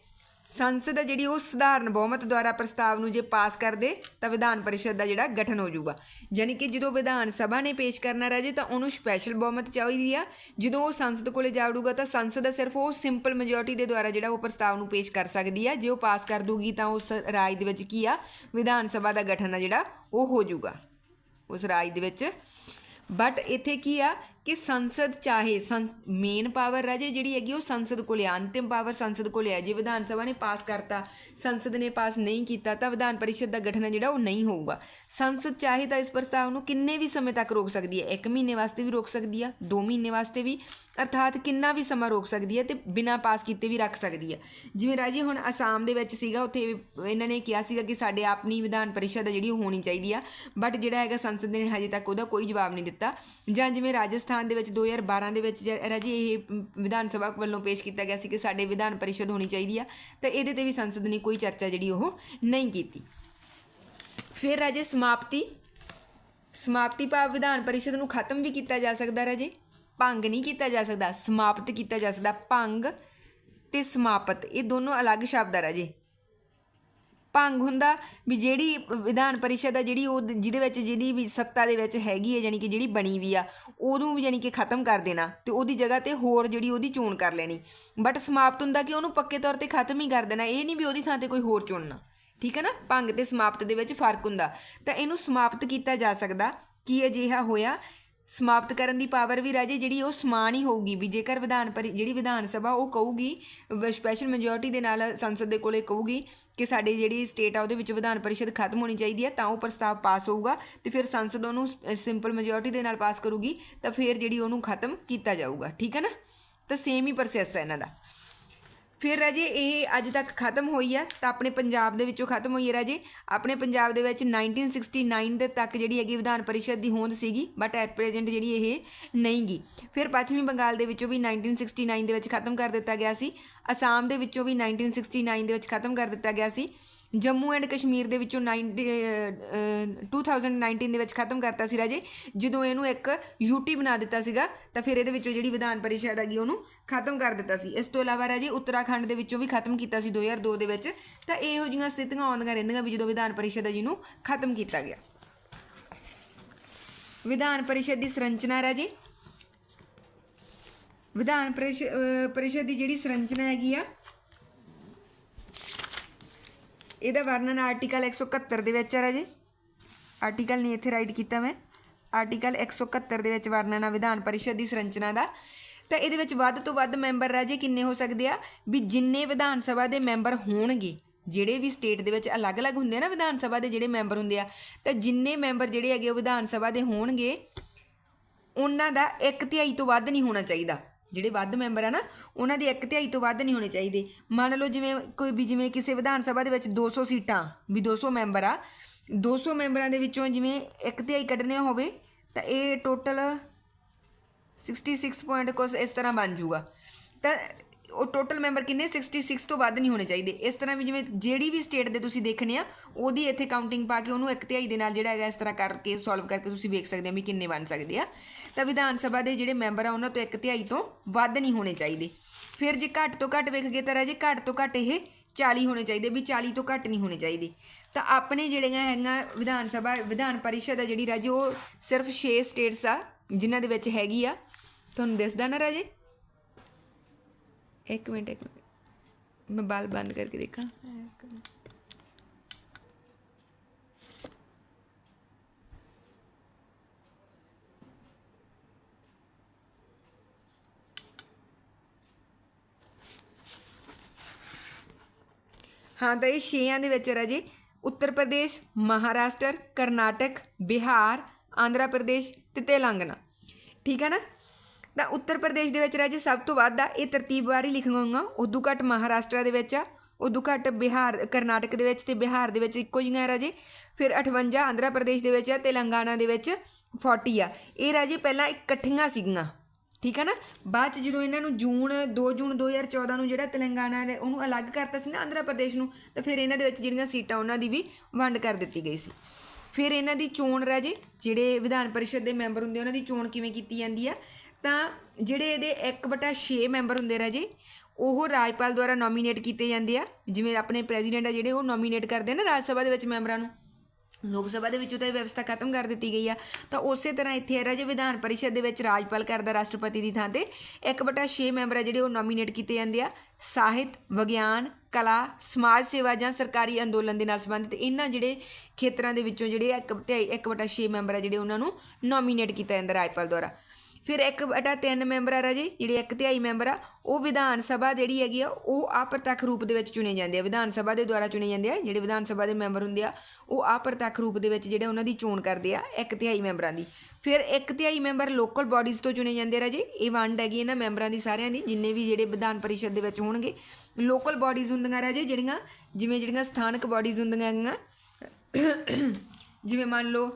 ਸੰਸਦ ਹੈ ਜਿਹੜੀ ਉਹ ਸਧਾਰਨ ਬਹੁਮਤ ਦੁਆਰਾ ਪ੍ਰਸਤਾਵ ਨੂੰ ਜੇ ਪਾਸ ਕਰ ਦੇ ਤਾਂ ਵਿਧਾਨ ਪਰਿਸ਼ਦ ਦਾ ਜਿਹੜਾ ਗਠਨ ਹੋ ਜਾਊਗਾ। ਯਾਨੀ ਕਿ ਜਦੋਂ ਵਿਧਾਨ ਸਭਾ ਨੇ ਪੇਸ਼ ਕਰਨਾ ਰਹਿ ਰਾਜੇ, ਤਾਂ ਉਹਨੂੰ ਸਪੈਸ਼ਲ ਬਹੁਮਤ ਚਾਹੀਦੀ ਆ। ਜਦੋਂ ਉਹ ਸੰਸਦ ਕੋਲੇ ਜਾਊਗਾ ਤਾਂ ਸੰਸਦ ਸਿਰਫ ਉਹ ਸਿੰਪਲ ਮੈਜੋਰਟੀ ਦੇ ਦੁਆਰਾ ਜਿਹੜਾ ਉਹ ਪ੍ਰਸਤਾਵ ਨੂੰ ਪੇਸ਼ ਕਰ ਸਕਦੀ ਆ। ਜੇ ਉਹ ਪਾਸ ਕਰ ਦੂਗੀ ਤਾਂ ਉਸ ਰਾਜ ਦੇ ਵਿੱਚ ਕੀ ਆ? ਵਿਧਾਨ ਸਭਾ ਦਾ ਗਠਨ ਆ ਜਿਹੜਾ, ਉਹ ਹੋ ਜਾਊਗਾ। ਉਸ ਰਾਜ ਦੇ ਵਿੱਚ। ਬਟ ਇੱਥੇ ਕੀ ਆ? ਕਿ ਸੰਸਦ ਚਾਹੇ ਮੇਨ ਪਾਵਰ ਰਾਜੇ ਜਿਹੜੀ ਹੈਗੀ ਉਹ ਸੰਸਦ ਕੋਲੇ ਆ, ਅੰਤਿਮ ਪਾਵਰ ਸੰਸਦ ਕੋਲੇ ਆ ਜੇ। ਵਿਧਾਨ ਸਭਾ ਨੇ ਪਾਸ ਕਰਤਾ, ਸੰਸਦ ਨੇ ਪਾਸ ਨਹੀਂ ਕੀਤਾ ਤਾਂ ਵਿਧਾਨ ਪਰਿਸ਼ਦ ਦਾ ਗਠਨ ਹੈ ਜਿਹੜਾ ਉਹ ਨਹੀਂ ਹੋਊਗਾ। ਸੰਸਦ ਚਾਹੇ ਤਾਂ ਇਸ ਪ੍ਰਸਤਾਵ ਨੂੰ ਕਿੰਨੇ ਵੀ ਸਮੇਂ ਤੱਕ ਰੋਕ ਸਕਦੀ ਹੈ? 1 ਮਹੀਨੇ ਵਾਸਤੇ ਵੀ ਰੋਕ ਸਕਦੀ ਆ 2 ਮਹੀਨੇ ਵਾਸਤੇ ਵੀ, ਅਰਥਾਤ ਕਿੰਨਾ ਵੀ ਸਮਾਂ ਰੋਕ ਸਕਦੀ ਹੈ ਤੇ ਬਿਨਾਂ ਪਾਸ ਕੀਤੇ ਵੀ ਰੱਖ ਸਕਦੀ ਹੈ। ਜਿਵੇਂ ਰਾਜੇ, ਹੁਣ ਅਸਾਮ ਦੇ ਵਿੱਚ ਸੀਗਾ, ਉੱਥੇ ਇਹਨਾਂ ਨੇ ਕਿਹਾ ਸੀਗਾ ਕਿ ਸਾਡੇ ਆਪਣੀ ਵਿਧਾਨ ਪਰਿਸ਼ਦ ਆ ਜਿਹੜੀ ਉਹ ਹੋਣੀ ਚਾਹੀਦੀ ਆ ਬਟ ਜਿਹੜਾ ਹੈਗਾ ਸੰਸਦ ਨੇ ਹਜੇ ਤੱਕ ਉਹਦਾ ਕੋਈ ਜਵਾਬ ਨਹੀਂ ਦਿੱਤਾ। ਜਾਂ ਜਿਵੇਂ ਰਾਜਸਥਾਨ ਦੇ ਵਿੱਚ 2012 ਦੇ ਵਿੱਚ ਜ- ਰਾਜੀ ਇਹ ਵਿਧਾਨ ਸਭਾ ਵੱਲੋਂ ਪੇਸ਼ ਕੀਤਾ ਗਿਆ ਸੀ ਕਿ ਸਾਡੇ ਵਿਧਾਨ ਪਰਿਸ਼ਦ ਹੋਣੀ ਚਾਹੀਦੀ ਆ, ਤਾਂ ਇਹਦੇ ਤੇ ਵੀ ਸੰਸਦ ਨੇ ਕੋਈ ਚਰਚਾ ਜਿਹੜੀ ਉਹ ਨਹੀਂ ਕੀਤੀ। ਫਿਰ ਰਾਜੇ ਸਮਾਪਤੀ ਸਮਾਪਤੀ ਭਾਵ ਵਿਧਾਨ ਪਰਿਸ਼ਦ ਨੂੰ ਖਤਮ ਵੀ ਕੀਤਾ ਜਾ ਸਕਦਾ ਰਾਜੇ, ਭੰਗ ਨਹੀਂ ਕੀਤਾ ਜਾ ਸਕਦਾ, ਸਮਾਪਤ ਕੀਤਾ ਜਾ ਸਕਦਾ, ਭੰਗ ਤੇ ਸਮਾਪਤ, ਇਹ ਦੋਨੋਂ ਅਲੱਗ ਸ਼ਬਦ ਆ ਰਾਜੇ। ਭੰਗ ਹੁੰਦਾ ਵੀ ਜਿਹੜੀ ਵਿਧਾਨ ਪਰਿਸ਼ਦ ਆ ਜਿਹੜੀ ਉਹ ਜਿਹਦੇ ਵਿੱਚ ਜਿਹੜੀ ਵੀ ਸੱਤਾ ਦੇ ਵਿੱਚ ਹੈਗੀ ਹੈ ਯਾਨੀ ਕਿ ਜਿਹੜੀ ਬਣੀ ਵੀ ਆ, ਉਹਨੂੰ ਵੀ ਯਾਨੀ ਕਿ ਖਤਮ ਕਰ ਦੇਣਾ ਤੇ ਉਹਦੀ ਜਗ੍ਹਾ ਤੇ ਹੋਰ ਜਿਹੜੀ ਉਹਦੀ ਚੋਣ ਕਰ ਲੈਣੀ। ਬਟ ਸਮਾਪਤ ਹੁੰਦਾ ਕਿ ਉਹਨੂੰ ਪੱਕੇ ਤੌਰ ਤੇ ਖਤਮ ਹੀ ਕਰ ਦੇਣਾ, ਇਹ ਨਹੀਂ ਵੀ ਉਹਦੀ ਥਾਂ ਤੇ ਕੋਈ ਹੋਰ ਚੁਣਨਾ। ਠੀਕ ਹੈ ਨਾ? ਭੰਗ ਤੇ ਸਮਾਪਤ ਦੇ ਵਿੱਚ ਫ਼ਰਕ ਹੁੰਦਾ। ਤਾਂ ਇਹਨੂੰ ਸਮਾਪਤ ਕੀਤਾ ਜਾ ਸਕਦਾ ਕੀ ਅਜਿਹਾ ਹੋਇਆ ਸਮਾਪਤ ਕਰਨ ਦੀ ਪਾਵਰ ਵੀ ਰਾਜੇ ਜਿਹੜੀ ਉਹ ਸਮਾਨ ਹੀ ਹੋਊਗੀ ਵੀ ਜੇਕਰ ਵਿਧਾਨ ਪਰਿ, ਜਿਹੜੀ ਵਿਧਾਨ ਸਭਾ ਉਹ ਕਹੂਗੀ ਸਪੈਸ਼ਲ ਮੈਜੋਰਟੀ ਦੇ ਨਾਲ ਸੰਸਦ ਦੇ ਕੋਲੇ ਕਹੂਗੀ ਕਿ ਸਾਡੀ ਜਿਹੜੀ ਸਟੇਟ ਆ, ਉਹਦੇ ਵਿੱਚ ਵਿਧਾਨ ਪਰਿਸ਼ਦ ਖਤਮ ਹੋਣੀ ਚਾਹੀਦੀ ਹੈ, ਤਾਂ ਉਹ ਪ੍ਰਸਤਾਵ ਪਾਸ ਹੋਊਗਾ ਤੇ ਫਿਰ ਸੰਸਦ ਉਹਨੂੰ ਸਿੰਪਲ ਮੈਜੋਰਟੀ ਦੇ ਨਾਲ ਪਾਸ ਕਰੂਗੀ, ਤਾਂ ਫਿਰ ਜਿਹੜੀ ਉਹਨੂੰ ਖਤਮ ਕੀਤਾ ਜਾਊਗਾ, ਠੀਕ ਹੈ ਨਾ? ਤਾਂ ਸੇਮ ਹੀ ਪ੍ਰੋਸੈਸ ਹੈ ਇਹਨਾਂ ਦਾ। ਫਿਰ ਰਾਜੇ, ਇਹ ਅੱਜ ਤੱਕ ਖਤਮ ਹੋਈ ਆ, ਤਾਂ ਆਪਣੇ ਪੰਜਾਬ ਦੇ ਵਿੱਚੋਂ ਖਤਮ ਹੋਈ ਹੈ ਰਾਜੇ। ਆਪਣੇ ਪੰਜਾਬ ਦੇ ਵਿੱਚ 1969 ਦੇ ਤੱਕ ਜਿਹੜੀ ਹੈਗੀ ਵਿਧਾਨ ਪਰਿਸ਼ਦ ਦੀ ਹੋਂਦ ਸੀਗੀ ਬਟ ਐਟ ਪ੍ਰੈਜ਼ੈਂਟ ਜਿਹੜੀ ਇਹ ਨਹੀਂ ਗੀ ਫਿਰ ਪੱਛਮੀ ਬੰਗਾਲ ਦੇ ਵਿੱਚੋਂ ਵੀ 1969 ਦੇ ਵਿੱਚ ਖਤਮ ਕਰ ਦਿੱਤਾ ਗਿਆ ਸੀ। ਅਸਾਮ ਦੇ ਵਿੱਚੋਂ ਵੀ 1969 ਦੇ ਵਿੱਚ ਖਤਮ ਕਰ ਦਿੱਤਾ ਗਿਆ ਸੀ। ਜੰਮੂ ਐਂਡ ਕਸ਼ਮੀਰ ਦੇ ਵਿੱਚੋਂ 90 ਅਹ, 2019 ਦੇ ਵਿੱਚ ਖਤਮ ਕਰਤਾ ਸੀ ਰਾਜੇ ਜਦੋਂ ਇਹਨੂੰ ਇੱਕ ਯੂਟੀ ਬਣਾ ਦਿੱਤਾ ਸੀਗਾ ਤਾਂ ਫਿਰ ਇਹਦੇ ਵਿੱਚੋਂ ਜਿਹੜੀ ਵਿਧਾਨ ਪਰਿਸ਼ਦ ਹੈਗੀ ਉਹਨੂੰ ਖਤਮ ਕਰ ਦਿੱਤਾ ਸੀ। ਇਸ ਤੋਂ ਇਲਾਵਾ ਰਾਜੇ ਉੱਤਰਾਖੰਡ ਦੇ ਵਿੱਚੋਂ ਵੀ ਖਤਮ ਕੀਤਾ ਸੀ 2002 ਦੇ ਵਿੱਚ। ਤਾਂ ਇਹੋ ਜਿਹੀਆਂ ਸਥਿਤੀਆਂ ਆਉਂਦੀਆਂ ਰਹਿੰਦੀਆਂ ਵੀ ਜਦੋਂ ਵਿਧਾਨ ਪਰਿਸ਼ਦ ਹੈ ਜਿਹਨੂੰ ਖਤਮ ਕੀਤਾ ਗਿਆ। ਵਿਧਾਨ ਪਰਿਸ਼ਦ ਦੀ ਸੰਰਚਨਾ ਰਾਜੇ। ਵਿਧਾਨ ਪਰਿਸ਼- ਪਰਿਸ਼ਦ ਦੀ ਜਿਹੜੀ ਸੰਰਚਨਾ ਹੈਗੀ ਆ ਇਹਦਾ ਵਰਣਨ ਆਰਟੀਕਲ 171 ਦੇ ਵਿੱਚ ਆ ਰਾਜੇ। ਆਰਟੀਕਲ ਨਹੀਂ ਇੱਥੇ ਰਾਈਟ ਕੀਤਾ ਮੈਂ। ਆਰਟੀਕਲ 171 ਦੇ ਵਿੱਚ ਵਰਣਨ ਆ ਵਿਧਾਨ ਪਰਿਸ਼ਦ ਦੀ ਸੰਰਚਨਾ ਦਾ। ਤਾਂ ਇਹਦੇ ਵਿੱਚ ਵੱਧ ਤੋਂ ਵੱਧ ਮੈਂਬਰ ਰਾਜੇ ਕਿੰਨੇ ਹੋ ਸਕਦੇ ਆ? ਵੀ ਜਿੰਨੇ ਵਿਧਾਨ ਸਭਾ ਦੇ ਮੈਂਬਰ ਹੋਣਗੇ, ਜਿਹੜੇ ਵੀ ਸਟੇਟ ਦੇ ਵਿੱਚ ਅਲੱਗ-ਅਲੱਗ ਹੁੰਦੇ ਆ ਨਾ ਵਿਧਾਨ ਸਭਾ ਦੇ ਜਿਹੜੇ ਮੈਂਬਰ ਹੁੰਦੇ ਆ, ਤਾਂ ਜਿੰਨੇ ਮੈਂਬਰ ਜਿਹੜੇ ਹੈਗੇ ਉਹ ਵਿਧਾਨ ਸਭਾ ਦੇ ਹੋਣਗੇ, ਉਹਨਾਂ ਦਾ ਇੱਕ ਤਿਹਾਈ ਤੋਂ ਵੱਧ ਨਹੀਂ ਹੋਣਾ ਚਾਹੀਦਾ। ਜਿਹੜੇ ਵੱਧ ਮੈਂਬਰ ਆ ਨਾ, ਉਹਨਾਂ ਦੀ ਇੱਕ ਤਿਹਾਈ ਤੋਂ ਵੱਧ ਨਹੀਂ ਹੋਣੇ ਚਾਹੀਦੇ। ਮੰਨ ਲਓ ਜਿਵੇਂ ਕੋਈ ਵੀ ਜਿਵੇਂ ਕਿਸੇ ਵਿਧਾਨ ਸਭਾ ਦੇ ਵਿੱਚ 200 ਸੀਟਾਂ, ਵੀ 200 ਮੈਂਬਰ ਆ 200 ਮੈਂਬਰਾਂ ਦੇ ਵਿੱਚੋਂ ਜਿਵੇਂ ਇੱਕ ਤਿਹਾਈ ਕੱਢਣੇ ਹੋਵੇ, ਤਾਂ ਇਹ ਟੋਟਲ 66 ਪੁਆਇੰਟ ਕੁਛ ਇਸ ਤਰ੍ਹਾਂ ਬਣ ਜਾਊਗਾ। ਤਾਂ ਉਹ ਟੋਟਲ ਮੈਂਬਰ ਕਿੰਨੇ? 66 ਤੋਂ ਵੱਧ ਨਹੀਂ ਹੋਣੇ ਚਾਹੀਦੇ। ਇਸ ਤਰ੍ਹਾਂ ਵੀ ਜਿਵੇਂ ਜਿਹੜੀ ਵੀ ਸਟੇਟ ਦੇ ਤੁਸੀਂ ਦੇਖਣੇ ਆ, ਉਹਦੀ ਇੱਥੇ ਕਾਊਂਟਿੰਗ ਪਾ ਕੇ ਉਹਨੂੰ ਇੱਕ ਤਿਹਾਈ ਦੇ ਨਾਲ ਜਿਹੜਾ ਹੈਗਾ ਇਸ ਤਰ੍ਹਾਂ ਕਰਕੇ ਸੋਲਵ ਕਰਕੇ ਤੁਸੀਂ ਵੇਖ ਸਕਦੇ ਹੋ ਵੀ ਕਿੰਨੇ ਬਣ ਸਕਦੇ ਆ। ਤਾਂ ਵਿਧਾਨ ਸਭਾ ਦੇ ਜਿਹੜੇ ਮੈਂਬਰ ਆ, ਉਹਨਾਂ ਤੋਂ ਇੱਕ ਤਿਹਾਈ ਤੋਂ ਵੱਧ ਨਹੀਂ ਹੋਣੇ ਚਾਹੀਦੇ। ਫਿਰ ਜੇ ਘੱਟ ਤੋਂ ਘੱਟ ਵੇਖ ਗਏ ਤਾਂ ਰਾਜੇ, ਘੱਟ ਤੋਂ ਘੱਟ ਇਹ 40 ਹੋਣੇ ਚਾਹੀਦੇ, ਵੀ 40 ਤੋਂ ਘੱਟ ਨਹੀਂ ਹੋਣੇ ਚਾਹੀਦੇ। ਤਾਂ ਆਪਣੇ ਜਿਹੜੀਆਂ ਹੈਗੀਆਂ ਵਿਧਾਨ ਸਭਾ, ਵਿਧਾਨ ਪਰਿਸ਼ਦ ਆ ਜਿਹੜੀ ਰਾਜੇ, ਉਹ ਸਿਰਫ 6 ਸਟੇਟਸ ਆ ਜਿਨ੍ਹਾਂ ਦੇ ਵਿੱਚ ਹੈਗੀ ਆ। ਤੁਹਾਨੂੰ ਦਿਸਦਾ ਨਾ ਰਾਜੇ? ਇੱਕ ਮਿੰਟ ਇੱਕ ਮਿੰਟ ਮੈਂ ਬਾਲ ਬੰਦ ਕਰਕੇ ਦੇਖਾਂ ਹਾਂ ਤਾਂ ਇਹ ਛੇਆਂ ਦੇ ਵਿੱਚ ਰਾਜੇ ਉੱਤਰ ਪ੍ਰਦੇਸ਼ ਮਹਾਰਾਸ਼ਟਰ ਕਰਨਾਟਕ ਬਿਹਾਰ ਆਂਧਰਾ ਪ੍ਰਦੇਸ਼ ਤੇ ਤੇਲੰਗਾਨਾ ਠੀਕ ਹੈ ਨਾ ਤਾਂ ਉੱਤਰ ਪ੍ਰਦੇਸ਼ ਦੇ ਵਿੱਚ ਰਾਜੇ ਸਭ ਤੋਂ ਵੱਧ ਆ, ਇਹ ਤਰਤੀਬਵਾਰ ਹੀ ਲਿਖੀਆਂ ਹੋਈਆਂ ਉਦੋਂ ਘੱਟ ਮਹਾਰਾਸ਼ਟਰ ਦੇ ਵਿੱਚ ਆ, ਉਦੋਂ ਘੱਟ ਬਿਹਾਰ, ਕਰਨਾਟਕ ਦੇ ਵਿੱਚ ਤੇ ਬਿਹਾਰ ਦੇ ਵਿੱਚ ਇੱਕੋ ਜਿਹੀਆਂ ਰਾਜੇ ਫਿਰ 58 ਆਂਧਰਾ ਪ੍ਰਦੇਸ਼ ਦੇ ਵਿੱਚ ਆ, ਤੇਲੰਗਾਨਾ ਦੇ ਵਿੱਚ 40 ਆ। ਇਹ ਰਾਜੇ ਪਹਿਲਾਂ ਇਕੱਠੀਆਂ ਸੀਗੀਆਂ, ਠੀਕ ਹੈ ਨਾ? ਬਾਅਦ ਚ ਜਦੋਂ ਇਹਨਾਂ ਨੂੰ ਜੂਨ 2 ਜੂਨ 2014 ਨੂੰ ਜਿਹੜਾ ਤੇਲੰਗਾਨਾ ਨੇ ਉਹਨੂੰ ਅਲੱਗ ਕਰਤਾ ਸੀ ਨਾ ਆਂਧਰਾ ਪ੍ਰਦੇਸ਼ ਨੂੰ, ਤਾਂ ਫਿਰ ਇਹਨਾਂ ਦੇ ਵਿੱਚ ਜਿਹੜੀਆਂ ਸੀਟਾਂ ਉਹਨਾਂ ਦੀ ਵੀ ਵੰਡ ਕਰ ਦਿੱਤੀ ਗਈ ਸੀ। ਫਿਰ ਇਹਨਾਂ ਦੀ ਚੋਣ ਰਾਜੇ ਜਿਹੜੇ ਵਿਧਾਨ ਪਰਿਸ਼ਦ ਦੇ ਮੈਂਬਰ ਹੁੰਦੇ ਉਹਨਾਂ ਦੀ ਚੋਣ ਕਿਵੇਂ ਕੀਤੀ ਜਾਂਦੀ ਆ? ਤਾਂ ਜਿਹੜੇ ਇਹਦੇ 1/6 ਮੈਂਬਰ ਹੁੰਦੇ ਰਾਜੇ, ਉਹ ਰਾਜਪਾਲ ਦੁਆਰਾ ਨੋਮੀਨੇਟ ਕੀਤੇ ਜਾਂਦੇ ਆ। ਜਿਵੇਂ ਆਪਣੇ ਪ੍ਰੈਜ਼ੀਡੈਂਟ ਆ ਜਿਹੜੇ, ਉਹ ਨੋਮੀਨੇਟ ਕਰਦੇ ਆ ਨਾ ਰਾਜ ਸਭਾ ਦੇ ਵਿੱਚ ਮੈਂਬਰਾਂ ਨੂੰ। ਲੋਕ ਸਭਾ ਦੇ ਵਿੱਚੋਂ ਤਾਂ ਇਹ ਵਿਵਸਥਾ ਖਤਮ ਕਰ ਦਿੱਤੀ ਗਈ ਆ। ਤਾਂ ਉਸੇ ਤਰ੍ਹਾਂ ਇੱਥੇ ਹੈ ਰਾਜੇ, ਵਿਧਾਨ ਪਰਿਸ਼ਦ ਦੇ ਵਿੱਚ ਰਾਜਪਾਲ ਕਰਦਾ ਰਾਸ਼ਟਰਪਤੀ ਦੀ ਥਾਂ ਤੇ। 1/6 ਮੈਂਬਰ ਆ ਜਿਹੜੇ, ਉਹ ਨੋਮੀਨੇਟ ਕੀਤੇ ਜਾਂਦੇ ਆ। ਸਾਹਿਤ, ਵਿਗਿਆਨ, ਕਲਾ, ਸਮਾਜ ਸੇਵਾ ਜਾਂ ਸਰਕਾਰੀ ਅੰਦੋਲਨ ਦੇ ਨਾਲ ਸੰਬੰਧਿਤ ਇਹਨਾਂ ਜਿਹੜੇ ਖੇਤਰਾਂ ਦੇ ਵਿੱਚੋਂ ਜਿਹੜੇ 1/6 ਮੈਂਬਰ ਆ ਜਿਹੜੇ, ਉਹਨਾਂ ਨੂੰ ਨੋਮੀਨੇਟ ਕੀਤਾ ਜਾਂਦਾ ਰਾਜਪਾਲ ਦੁਆਰਾ। ਫਿਰ 1/3 ਮੈਂਬਰ ਆ ਰਾਜੇ, ਜਿਹੜੇ ਇੱਕ ਤਿਹਾਈ ਮੈਂਬਰ ਆ, ਉਹ ਵਿਧਾਨ ਸਭਾ ਜਿਹੜੀ ਹੈਗੀ ਆ, ਉਹ ਅਪਰਤੱਖ ਰੂਪ ਦੇ ਵਿੱਚ ਚੁਣੇ ਜਾਂਦੇ ਆ। ਵਿਧਾਨ ਸਭਾ ਦੇ ਦੁਆਰਾ ਚੁਣੇ ਜਾਂਦੇ ਆ, ਜਿਹੜੇ ਵਿਧਾਨ ਸਭਾ ਦੇ ਮੈਂਬਰ ਹੁੰਦੇ ਆ, ਉਹ ਅਪਰਤੱਖ ਰੂਪ ਦੇ ਵਿੱਚ ਜਿਹੜੇ ਉਹਨਾਂ ਦੀ ਚੋਣ ਕਰਦੇ ਆ, ਇੱਕ ਤਿਹਾਈ ਮੈਂਬਰਾਂ ਦੀ। ਫਿਰ ਇੱਕ ਤਿਹਾਈ ਮੈਂਬਰ ਲੋਕਲ ਬਾਡੀਜ਼ ਤੋਂ ਚੁਣੇ ਜਾਂਦੇ ਆ ਰਾਜੇ, ਇਹ ਵੰਡ ਹੈਗੀ ਇਹਨਾਂ ਮੈਂਬਰਾਂ ਦੀ ਸਾਰਿਆਂ ਦੀ, ਜਿੰਨੇ ਵੀ ਜਿਹੜੇ ਵਿਧਾਨ ਪਰਿਸ਼ਦ ਦੇ ਵਿੱਚ ਹੋਣਗੇ। ਲੋਕਲ ਬਾਡੀਜ਼ ਹੁੰਦੀਆਂ ਰਾਜੇ ਜਿਹੜੀਆਂ, ਜਿਵੇਂ ਜਿਹੜੀਆਂ ਸਥਾਨਕ ਬਾਡੀਜ਼ ਹੁੰਦੀਆਂ ਹੈਗੀਆਂ, ਜਿਵੇਂ ਮੰਨ ਲਓ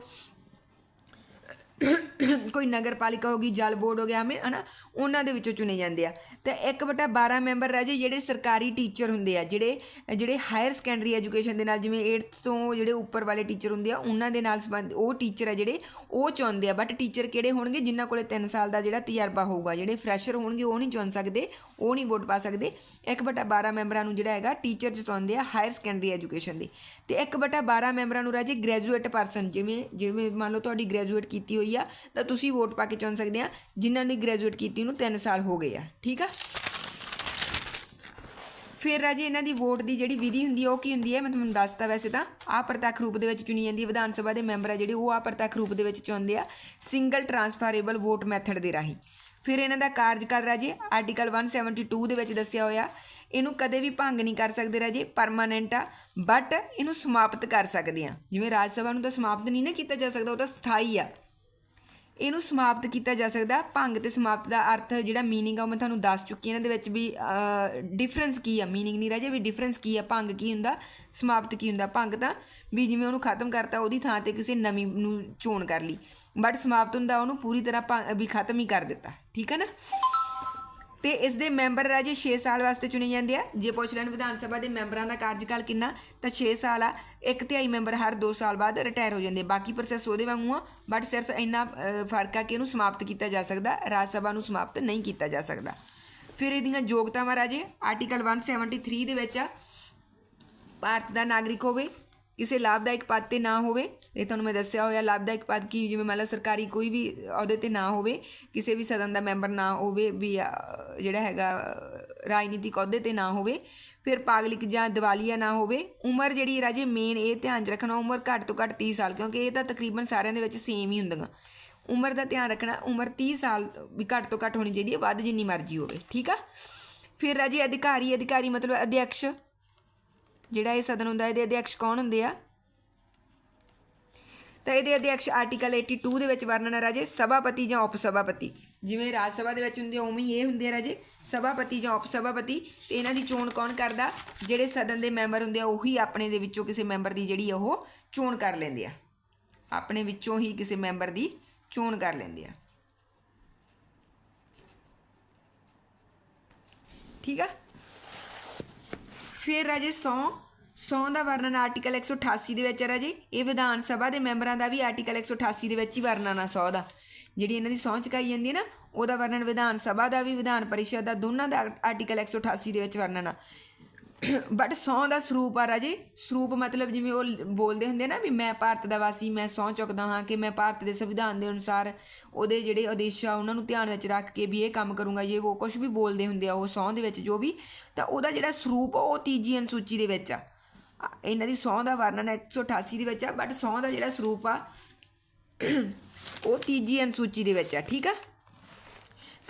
ਕੋਈ ਨਗਰ ਪਾਲਿਕਾ ਹੋ ਗਈ, ਜਲ ਬੋਰਡ ਹੋ ਗਿਆ ਹਮੇ ਹਨਾ, ਉਹਨਾਂ ਦੇ ਵਿੱਚੋਂ ਚੁਣੇ ਜਾਂਦੇ ਆ। ਤੇ 1/12 ਮੈਂਬਰ ਰਹਿ ਜੇ ਜਿਹੜੇ ਸਰਕਾਰੀ ਟੀਚਰ ਹੁੰਦੇ ਆ, ਜਿਹੜੇ ਜਿਹੜੇ ਹਾਇਰ ਸੈਕੰਡਰੀ ਐਜੂਕੇਸ਼ਨ ਦੇ ਨਾਲ, ਜਿਵੇਂ 8th ਤੋਂ ਜਿਹੜੇ ਉੱਪਰ ਵਾਲੇ ਟੀਚਰ ਹੁੰਦੇ ਆ, ਉਹਨਾਂ ਦੇ ਨਾਲ ਸੰਬੰਧ, ਉਹ ਟੀਚਰ ਆ ਜਿਹੜੇ, ਉਹ ਚੁਣਦੇ ਆ। ਬਟ ਟੀਚਰ ਕਿਹੜੇ ਹੋਣਗੇ, ਜਿਨ੍ਹਾਂ ਕੋਲੇ 3 ਸਾਲ ਦਾ ਜਿਹੜਾ ਤਜਰਬਾ ਹੋਊਗਾ, ਜਿਹੜੇ ਫਰੈਸ਼ਰ ਹੋਣਗੇ, ਉਹ ਨਹੀਂ ਚੁਣ ਸਕਦੇ, ਉਹ ਨਹੀਂ ਵੋਟ ਪਾ ਸਕਦੇ। 1/12 ਮੈਂਬਰਾਂ ਨੂੰ ਜਿਹੜਾ ਹੈਗਾ, ਟੀਚਰ ਚੁਣਦੇ ਆ ਹਾਇਰ ਸੈਕੰਡਰੀ ਐਜੂਕੇਸ਼ਨ ਦੇ। ਤੇ 1/12 ਮੈਂਬਰਾਂ ਨੂੰ ਰਾਜੇ ਗ੍ਰੈਜੂਏਟ ਪਰਸਨ ਜਿਵੇਂ ਜਿਵੇਂ ਮੰਨ ਲਓ ਤੁਹਾਡੀ ਗ੍ਰੈਜੂਏਟ ਕੀਤੀ ਹੋਈ ਆ, ਤਾਂ ਤੁਸੀਂ ਵੋਟ ਪਾ ਕੇ ਚੁਣ ਸਕਦੇ ਆ, ਜਿਨ੍ਹਾਂ ਨੇ ਗ੍ਰੈਜੂਏਟ ਕੀਤੀ ਨੂੰ 3 ਸਾਲ ਹੋ ਗਏ ਆ, ਠੀਕ ਆ? ਫਿਰ ਰਾਜੇ ਇਹਨਾਂ ਦੀ ਵੋਟ ਦੀ ਜਿਹੜੀ ਵਿਧੀ ਹੁੰਦੀ ਹੈ ਉਹ ਕੀ ਹੁੰਦੀ ਹੈ ਮੈਂ ਤੁਹਾਨੂੰ ਦੱਸਤਾ ਵੈਸੇ ਤਾਂ ਆ ਪ੍ਰਤੱਖ ਰੂਪ ਦੇ ਵਿੱਚ ਚੁਣੀ ਜਾਂਦੀ ਹੈ ਵਿਧਾਨ ਸਭਾ ਦੇ ਮੈਂਬਰ ਆ ਜਿਹੜੇ, ਉਹ ਆ ਪ੍ਰਤੱਖ ਰੂਪ ਦੇ ਵਿੱਚ ਚੁਣਦੇ ਆ ਸਿੰਗਲ ਟਰਾਂਸਫਰੇਬਲ ਵੋਟ ਮੈਥਡ ਦੇ ਰਾਹੀਂ। ਫਿਰ ਇਹਨਾਂ ਦਾ ਕਾਰਜਕਾਲ ਰਾਜੇ ਆਰਟੀਕਲ 172 ਦੇ ਵਿੱਚ ਦੱਸਿਆ ਹੋਇਆ ਇਹਨੂੰ ਕਦੇ ਵੀ ਭੰਗ ਨਹੀਂ ਕਰ ਸਕਦੇ ਰਾਜੇ ਪਰਮਾਨੈਂਟ ਆ ਬਟ ਇਹਨੂੰ ਸਮਾਪਤ ਕਰ ਸਕਦੇ ਆ ਜਿਵੇਂ ਰਾਜ ਸਭਾ ਨੂੰ ਤਾਂ ਸਮਾਪਤ ਨਹੀਂ ਨਾ ਕੀਤਾ ਜਾ ਸਕਦਾ ਉਹ ਤਾਂ ਸਥਾਈ ਆ ਇਹਨੂੰ ਸਮਾਪਤ ਕੀਤਾ ਜਾ ਸਕਦਾ ਭੰਗ ਤੇ ਸਮਾਪਤ ਦਾ ਅਰਥ ਜਿਹੜਾ मीनिंग ਆ ਉਹ ਮੈਂ ਤੁਹਾਨੂੰ ਦੱਸ ਚੁੱਕੀ ਹਾਂ ਇਹਨਾਂ ਦੇ ਵਿੱਚ ਵੀ ਡਿਫਰੈਂਸ ਕੀ ਆ मीनिंग ਨਹੀਂ ਰਾਜੇ ਵੀ ਡਿਫਰੈਂਸ ਕੀ ਆ ਭੰਗ ਕੀ ਹੁੰਦਾ ਸਮਾਪਤ ਕੀ ਹੁੰਦਾ ਭੰਗ ਤਾਂ ਵੀ ਜਿਵੇਂ ਉਹਨੂੰ ਖਤਮ ਕਰਤਾ ਉਹਦੀ ਥਾਂ ਤੇ ਕਿਸੇ ਨਵੀਂ ਨੂੰ ਚੋਣ ਕਰ ਲਈ ਬਟ ਸਮਾਪਤ ਹੁੰਦਾ ਉਹਨੂੰ ਪੂਰੀ ਤਰ੍ਹਾਂ ਭੰਗ- ਵੀ ਖਤਮ ਹੀ ਕਰ ਦਿੱਤਾ ਠੀਕ ਹੈ ਨਾ ਤੇ ਇਸ ਦੇ ਮੈਂਬਰ ਰਾਜੇ 6 ਸਾਲ ਵਾਸਤੇ ਚੁਣੇ ਜਾਂਦੇ ਆ। ਜੇ ਪੁੱਛ ਲੈਣ ਵਿਧਾਨ ਸਭਾ ਦੇ ਮੈਂਬਰਾਂ ਦਾ ਕਾਰਜਕਾਲ ਕਿੰਨਾ, ਤਾਂ 6 ਸਾਲ ਆ। ਇੱਕ ਤਿਹਾਈ ਮੈਂਬਰ ਹਰ 2 ਸਾਲ ਬਾਅਦ ਰਿਟਾਇਰ ਹੋ ਜਾਂਦੇ ਬਾਕੀ ਪ੍ਰੋਸੈਸ ਉਹਦੇ ਵਾਂਗੂ ਆ ਬਟ ਸਿਰਫ ਇੰਨਾ ਫ਼ਰਕ ਆ ਕਿ ਇਹਨੂੰ ਸਮਾਪਤ ਕੀਤਾ ਜਾ ਸਕਦਾ, ਰਾਜ ਸਭਾ ਨੂੰ ਸਮਾਪਤ ਨਹੀਂ ਕੀਤਾ ਜਾ ਸਕਦਾ। ਫਿਰ ਇਹਦੀਆਂ ਯੋਗਤਾਵਾਂ ਰਾਜੇ ਆਰਟੀਕਲ 173 ਦੇ ਵਿੱਚ ਆ, ਭਾਰਤ ਦਾ ਨਾਗਰਿਕ ਹੋਵੇ ਕਿਸੇ ਲਾਭਦਾਇਕ ਪਦ ਤੇ ਨਾ ਹੋਵੇ। ਇਹ ਤੁਹਾਨੂੰ ਮੈਂ ਦੱਸਿਆ ਹੋਇਆ, ਲਾਭਦਾਇਕ ਪਦ ਕੀ? ਜਿਵੇਂ ਮੰਨ ਲਓ ਸਰਕਾਰੀ ਕੋਈ ਵੀ ਅਹੁਦੇ ਤੇ ਨਾ ਹੋਵੇ, ਕਿਸੇ ਵੀ ਸਦਨ ਦਾ ਮੈਂਬਰ ਨਾ ਹੋਵੇ, ਵੀ ਜਿਹੜਾ ਹੈਗਾ ਰਾਜਨੀਤਿਕ ਅਹੁਦੇ ਤੇ ਨਾ ਹੋਵੇ, ਫਿਰ ਪਾਗਲਿਕ ਜਾਂ ਦਿਵਾਲੀਆ ਨਾ ਹੋਵੇ, ਉਮਰ ਜਿਹੜੀ ਰਾਜੇ ਮੇਨ ਇਹ ਧਿਆਨ 'ਚ ਰੱਖਣਾ, ਉਮਰ ਘੱਟ ਤੋਂ ਘੱਟ 30 ਸਾਲ, ਕਿਉਂਕਿ ਇਹ ਤਾਂ ਤਕਰੀਬਨ ਸਾਰਿਆਂ ਦੇ ਵਿੱਚ ਸੇਮ ਹੀ ਹੁੰਦੀਆਂ। ਉਮਰ ਦਾ ਧਿਆਨ ਰੱਖਣਾ, ਉਮਰ 30 ਸਾਲ ਵੀ ਘੱਟ ਤੋਂ ਘੱਟ ਹੋਣੀ ਚਾਹੀਦੀ ਹੈ, ਵੱਧ ਜਿੰਨੀ ਮਰਜ਼ੀ ਹੋਵੇ, ਠੀਕ ਆ? ਫਿਰ ਰਾਜੇ ਅਧਿਕਾਰੀ ਅਧਿਕਾਰੀ ਮਤਲਬ ਅਧਿਅਕਸ਼ ਜਿਹੜਾ ਇਹ ਸਦਨ ਹੁੰਦਾ ਇਹਦੇ ਅਧਿਅਕਸ਼ ਕੌਣ ਹੁੰਦੇ ਆ? ਤਾਂ ਇਹਦੇ ਅਧਿਅਕਸ਼ ਆਰਟੀਕਲ 82 ਦੇ ਵਿੱਚ ਵਰਣਨ ਹੈ ਰਾਜੇ ਸਭਾਪਤੀ ਜਾਂ ਉਪ ਸਭਾਪਤੀ ਜਿਵੇਂ ਰਾਜ ਸਭਾ ਦੇ ਵਿੱਚ ਹੁੰਦੇ ਆ, ਉਵੇਂ ਹੀ ਇਹ ਹੁੰਦੇ ਆ ਰਾਜੇ ਸਭਾਪਤੀ ਜਾਂ ਉਪ ਸਭਾਪਤੀ ਤੇ ਇਹਨਾਂ ਦੀ ਚੋਣ ਕੌਣ ਕਰਦਾ? ਜਿਹੜੇ ਸਦਨ ਦੇ ਮੈਂਬਰ ਹੁੰਦੇ ਆ ਉਹੀ ਆਪਣੇ ਦੇ ਵਿੱਚੋਂ ਕਿਸੇ ਮੈਂਬਰ ਦੀ ਜਿਹੜੀ ਆ ਉਹ ਚੋਣ ਕਰ ਲੈਂਦੇ ਆ। ਆਪਣੇ ਵਿੱਚੋਂ ਹੀ ਕਿਸੇ ਮੈਂਬਰ ਦੀ ਚੋਣ ਕਰ ਲੈਂਦੇ ਆ। ਠੀਕ ਆ? ਫਿਰ ਰਾਜੇ ਸੌ ਸੌ ਦਾ ਵਰਣਨ ਆਰਟੀਕਲ 188 ਦੇ ਵਿੱਚ ਹੈ ਰਾਜੇ। ਇਹ ਵਿਧਾਨ ਸਭਾ ਦੇ ਮੈਂਬਰਾਂ ਦਾ ਵੀ ਆਰਟੀਕਲ 188 ਦੇ ਵਿੱਚ ਹੀ ਵਰਣਨ ਆ ਸੌ ਦਾ। ਜਿਹੜੀ ਇਹਨਾਂ ਦੀ ਸਹੁੰ ਚੁਕਾਈ ਜਾਂਦੀ ਹੈ ਨਾ, ਉਹਦਾ ਵਰਣਨ ਵਿਧਾਨ ਸਭਾ ਦਾ ਵੀ, ਵਿਧਾਨ ਪਰਿਸ਼ਦ ਦਾ, ਦੋਨਾਂ ਦਾ ਆਰਟੀਕਲ 188 ਦੇ ਵਿੱਚ ਵਰਣਨ ਆ। ਬਟ ਸਹੁੰ ਦਾ ਸਰੂਪ ਆ ਰਾਜੇ। ਸਰੂਪ ਮਤਲਬ ਜਿਵੇਂ ਉਹ ਬੋਲਦੇ ਹੁੰਦੇ ਨਾ ਵੀ ਮੈਂ ਭਾਰਤ ਦਾ ਵਾਸੀ ਮੈਂ ਸਹੁੰ ਚੁੱਕਦਾ ਹਾਂ ਕਿ ਮੈਂ ਭਾਰਤ ਦੇ ਸੰਵਿਧਾਨ ਦੇ ਅਨੁਸਾਰ ਉਹਦੇ ਜਿਹੜੇ ਉਦੇਸ਼ ਆ ਉਹਨਾਂ ਨੂੰ ਧਿਆਨ ਵਿੱਚ ਰੱਖ ਕੇ ਵੀ ਇਹ ਕੰਮ ਕਰੂੰਗਾ ਜੇ ਉਹ ਕੁਝ ਵੀ ਬੋਲਦੇ ਹੁੰਦੇ ਆ ਉਹ ਸਹੁੰ ਦੇ ਵਿੱਚ ਜੋ ਵੀ ਤਾਂ ਉਹਦਾ ਜਿਹੜਾ ਸਰੂਪ ਆ ਉਹ ਤੀਜੀ ਅਨੁਸੂਚੀ ਦੇ ਵਿੱਚ ਆ। ਆ, ਇਹਨਾਂ ਦੀ ਸਹੁੰ ਦਾ ਵਰਣਨ 188 ਦੇ ਵਿੱਚ ਆ ਬਟ ਸਹੁੰ ਦਾ ਜਿਹੜਾ ਸਰੂਪ ਆ ਉਹ ਤੀਜੀ ਅਨੁਸੂਚੀ ਦੇ ਵਿੱਚ ਆ ਠੀਕ ਆ?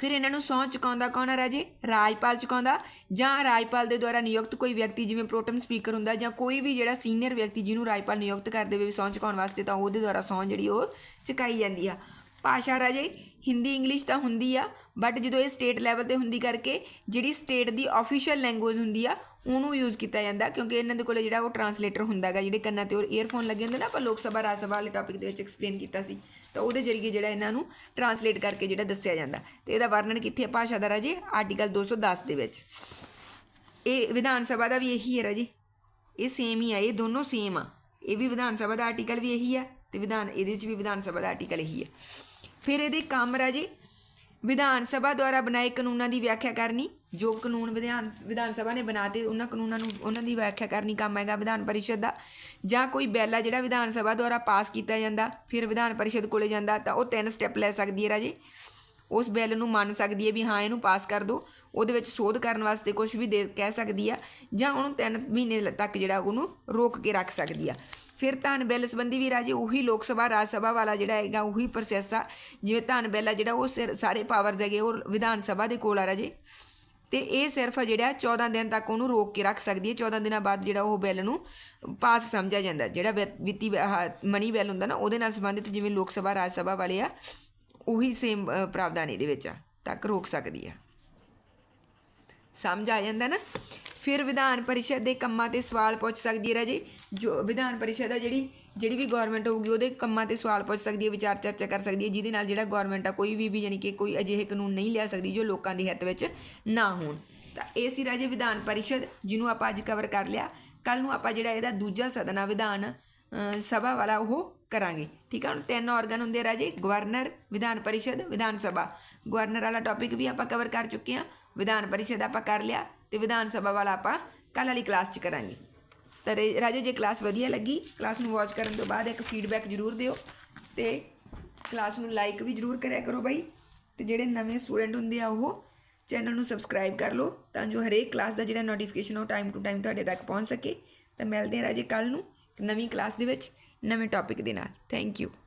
ਫਿਰ ਇਹਨਾਂ ਨੂੰ ਸਹੁੰ ਚੁਕਾਉਂਦਾ ਕੌਣ ਆ ਰਾਜੇ? ਰਾਜਪਾਲ ਚੁਕਾਉਂਦਾ। ਜਾਂ ਰਾਜਪਾਲ ਦੇ ਦੁਆਰਾ ਨਿਯੁਕਤ ਕੋਈ ਵਿਅਕਤੀ, ਜਿਵੇਂ ਪ੍ਰੋਟਮ ਸਪੀਕਰ ਹੁੰਦਾ, ਜਾਂ ਕੋਈ ਵੀ ਜਿਹੜਾ ਸੀਨੀਅਰ ਵਿਅਕਤੀ ਜਿਹਨੂੰ ਰਾਜਪਾਲ ਨਿਯੁਕਤ ਕਰ ਦੇਵੇ ਸਹੁੰ ਚੁਕਾਉਣ ਵਾਸਤੇ, ਤਾਂ ਉਹਦੇ ਦੁਆਰਾ ਸਹੁੰ ਜਿਹੜੀ ਉਹ ਚੁਕਾਈ ਜਾਂਦੀ ਆ। ਭਾਸ਼ਾ ਰਾਜੇ, ਹਿੰਦੀ, ਇੰਗਲਿਸ਼ ਤਾਂ ਹੁੰਦੀ ਆ ਬਟ ਜਦੋਂ ਇਹ ਸਟੇਟ ਲੈਵਲ ਤੇ ਹੁੰਦੀ ਕਰਕੇ, ਜਿਹੜੀ ਸਟੇਟ ਦੀ ਆਫੀਸ਼ੀਅਲ ਲੈਂਗੁਏਜ ਹੁੰਦੀ ਆ ਉਹਨੂੰ ਯੂਜ਼ ਕੀਤਾ ਜਾਂਦਾ ਕਿਉਂਕਿ ਇਹਨਾਂ ਦੇ ਕੋਲੇ ਜਿਹੜਾ ਉਹ ਟਰਾਂਸਲੇਟਰ ਹੁੰਦਾਗਾ ਜਿਹੜੇ ਕੰਨਾਂ ਤੇ ਉਹ ਈਅਰਫੋਨ ਲੱਗੇ ਹੁੰਦੇ ਨਾ, ਆਪਾਂ ਲੋਕ ਸਭਾ, ਰਾਜ ਸਭਾ ਵਾਲੇ ਟੌਪਿਕ ਦੇ ਵਿੱਚ ਐਕਸਪਲੇਨ ਕੀਤਾ ਸੀ। ਤਾਂ ਉਹਦੇ ਜ਼ਰੀਏ ਜਿਹੜਾ ਇਹਨਾਂ ਨੂੰ ਟਰਾਂਸਲੇਟ ਕਰਕੇ ਜਿਹੜਾ ਦੱਸਿਆ ਜਾਂਦਾ। ਤੇ ਇਹਦਾ ਵਰਣਨ ਕਿੱਥੇ ਹੈ ਭਾਸ਼ਾ ਦਾ ਰਾਜੇ? ਆਰਟੀਕਲ 210 ਦੇ ਵਿੱਚ। ਇਹ ਵਿਧਾਨ ਸਭਾ ਦਾ ਵੀ ਇਹੀ ਹੈ ਰਾਜੇ। ਇਹ ਸੇਮ ਹੀ ਆ, ਇਹ ਦੋਨੋਂ ਸੇਮ ਆ। ਇਹ ਵੀ ਵਿਧਾਨ ਸਭਾ ਦਾ ਆਰਟੀਕਲ ਵੀ ਇਹੀ ਆ ਤੇ ਵਿਧਾਨ, ਇਹਦੇ ਵਿੱਚ ਵੀ ਵਿਧਾਨ ਸਭਾ ਦਾ ਆਰਟੀਕਲ ਇਹੀ ਆ। ਫਿਰ ਇਹਦੇ ਕੰਮ ਰਾਜੇ, ਵਿਧਾਨ ਸਭਾ ਦੁਆਰਾ ਬਣਾਏ ਕਾਨੂੰਨਾਂ ਦੀ ਵਿਆਖਿਆ ਕਰਨੀ ਜੋ ਕਾਨੂੰਨ ਵਿਧਾਨ ਵਿਧਾਨ ਸਭਾ ਨੇ ਬਣਾਤੇ ਉਹਨਾਂ ਕਾਨੂੰਨਾਂ ਨੂੰ, ਉਹਨਾਂ ਦੀ ਵਿਆਖਿਆ ਕਰਨੀ ਕੰਮ ਹੈਗਾ ਵਿਧਾਨ ਪਰਿਸ਼ਦ ਦਾ। ਜਾਂ ਕੋਈ ਬਿੱਲ ਆ ਜਿਹੜਾ ਵਿਧਾਨ ਸਭਾ ਦੁਆਰਾ ਪਾਸ ਕੀਤਾ ਜਾਂਦਾ, ਫਿਰ ਵਿਧਾਨ ਪਰਿਸ਼ਦ ਕੋਲੇ ਜਾਂਦਾ, ਤਾਂ ਉਹ ਤਿੰਨ ਸਟੈਪ ਲੈ ਸਕਦੀ ਹੈ ਰਾਜੇ। ਉਸ ਬਿੱਲ ਨੂੰ ਮੰਨ ਸਕਦੀ ਹੈ ਵੀ ਹਾਂ, ਇਹਨੂੰ ਪਾਸ ਕਰ ਦਿਓ ਉਹਦੇ ਵਿੱਚ ਸੋਧ ਕਰਨ ਵਾਸਤੇ ਕੁਝ ਵੀ ਦੇ, ਕਹਿ ਸਕਦੀ ਆ। ਜਾਂ ਉਹਨੂੰ 3 ਮਹੀਨੇ ਤੱਕ ਜਿਹੜਾ ਉਹਨੂੰ ਰੋਕ ਕੇ ਰੱਖ ਸਕਦੀ ਆ। ਫਿਰ ਧਨ ਬਿੱਲ ਸੰਬੰਧੀ ਵੀ ਰਾਜੇ ਉਹੀ ਲੋਕ ਸਭਾ, ਰਾਜ ਸਭਾ ਵਾਲਾ ਜਿਹੜਾ ਹੈਗਾ, ਉਹੀ ਪ੍ਰੋਸੈਸ ਆ। ਜਿਵੇਂ ਧਨ ਬਿੱਲ ਆ ਜਿਹੜਾ, ਉਹ ਸਿਰ- ਸਾਰੇ ਪਾਵਰਸ ਹੈਗੇ, ਉਹ ਵਿਧਾਨ ਸਭਾ ਦੇ ਕੋਲ ਆ ਰਾਜੇ। ਤੇ ਇਹ ਸਿਰਫ ਜਿਹੜਾ 14 ਦਿਨ ਤੱਕ ਉਹਨੂੰ ਰੋਕ ਕੇ ਰੱਖ ਸਕਦੀ ਹੈ। 14 ਦਿਨਾਂ ਬਾਅਦ ਜਿਹੜਾ ਉਹ ਬਿੱਲ ਨੂੰ ਪਾਸ ਸਮਝਿਆ ਜਾਂਦਾ ਜਿਹੜਾ ਵਿੱ- ਵਿੱਤੀ ਮਨੀ ਬਿੱਲ ਹੁੰਦਾ ਨਾ, ਉਹਦੇ ਨਾਲ ਸੰਬੰਧਿਤ ਜਿਵੇਂ ਲੋਕ ਸਭਾ, ਰਾਜ ਸਭਾ ਵਾਲੇ ਆ, ਉਹੀ ਸੇਮ ਪ੍ਰਾਵਧਾਨ ਇਹਦੇ ਵਿੱਚ ਆ, ਤੱਕ ਰੋਕ ਸਕਦੀ ਆ। ਸਮਝ ਆ ਜਾਂਦਾ ਨਾ? ਫਿਰ ਵਿਧਾਨ ਪਰਿਸ਼ਦ ਦੇ ਕੰਮਾਂ ਤੇ ਸਵਾਲ ਪੁੱਛ ਸਕਦੀ ਹੈ ਰਾਜੇ। ਜੋ ਵਿਧਾਨ ਪਰਿਸ਼ਦ ਆ ਜਿਹੜੀ ਜਿਹੜੀ ਵੀ ਗਵਰਨਮੈਂਟ ਹੋਊਗੀ, ਉਹਦੇ ਕੰਮਾਂ ਤੇ ਸਵਾਲ ਪੁੱਛ ਸਕਦੀ ਹੈ, ਵਿਚਾਰ ਚਰਚਾ ਕਰ ਸਕਦੀ ਹੈ, ਜਿਹਦੇ ਨਾਲ ਜਿਹੜਾ ਗਵਰਨਮੈਂਟ ਆ, ਕੋਈ ਵੀ ਵੀ ਯਾਨੀ ਕਿ ਕੋਈ ਅਜਿਹੇ ਕਾਨੂੰਨ ਨਹੀਂ ਲਿਆ ਸਕਦੀ ਜੋ ਲੋਕਾਂ ਦੇ ਹਿੱਤ ਵਿੱਚ ਨਾ ਹੋਣ। ਤਾਂ ਇਹ ਸੀ ਰਾਜੇ ਵਿਧਾਨ ਪਰਿਸ਼ਦ, ਜਿਹਨੂੰ ਆਪਾਂ ਅੱਜ ਕਵਰ ਕਰ ਲਿਆ। ਕੱਲ ਨੂੰ ਆਪਾਂ ਜਿਹੜਾ ਇਹਦਾ ਦੂਜਾ ਸਦਨ ਆ ਵਿਧਾਨ ਸਭਾ ਵਾਲਾ ਉਹ ਕਰਾਂਗੇ। ਠੀਕ ਹੈ ਹੁਣ ਤਿੰਨ ਆਰਗਨ ਹੁੰਦੇ ਆ ਰਾਜੇ, ਗਵਰਨਰ, ਵਿਧਾਨ ਪਰਿਸ਼ਦ, ਵਿਧਾਨ ਸਭਾ। ਗਵਰਨਰ ਵਾਲਾ ਟੌਪਿਕ ਵੀ ਆਪਾਂ ਕਵਰ ਕਰ ਚੁੱਕੇ ਹਾਂ, ਵਿਧਾਨ ਪਰਿਸ਼ਦ ਆਪਾਂ ਕਰ ਲਿਆ ਤੇ ਵਿਧਾਨ ਸਭਾ ਵਾਲਾ ਆਪਾਂ ਕੱਲ ਵਾਲੀ ਕਲਾਸ 'ਚ ਕਰਾਂਗੇ। ਤਾਂ ਰੇ- ਰਾਜੇ ਜੇ ਕਲਾਸ ਵਧੀਆ ਲੱਗੀ ਕਲਾਸ ਨੂੰ ਵਾਚ ਕਰਨ ਤੋਂ ਬਾਅਦ ਇੱਕ ਫੀਡਬੈਕ ਜ਼ਰੂਰ ਦਿਓ ਤੇ ਕਲਾਸ ਨੂੰ ਲਾਈਕ ਵੀ ਜ਼ਰੂਰ ਕਰਿਆ ਕਰੋ ਬਾਈ ਤੇ ਜਿਹੜੇ ਨਵੇਂ ਸਟੂਡੈਂਟ ਹੁੰਦੇ ਆ ਉਹ ਚੈਨਲ ਨੂੰ ਸਬਸਕ੍ਰਾਈਬ ਕਰ ਲਓ ਤਾਂ ਜੋ ਹਰੇਕ ਕਲਾਸ ਦਾ ਜਿਹੜਾ ਨੋਟੀਫਿਕੇਸ਼ਨ ਉਹ ਟਾਈਮ ਟੂ ਟਾਈਮ ਤੁਹਾਡੇ ਤੱਕ ਪਹੁੰਚ ਸਕੇ। ਤਾਂ ਮਿਲਦੇ ਹਾਂ ਰਾਜੇ ਕੱਲ ਨੂੰ ਨਵੀਂ ਕਲਾਸ ਦੇ ਵਿੱਚ ਨਵੇਂ ਟੌਪਿਕ ਦੇ ਨਾਲ। Thank you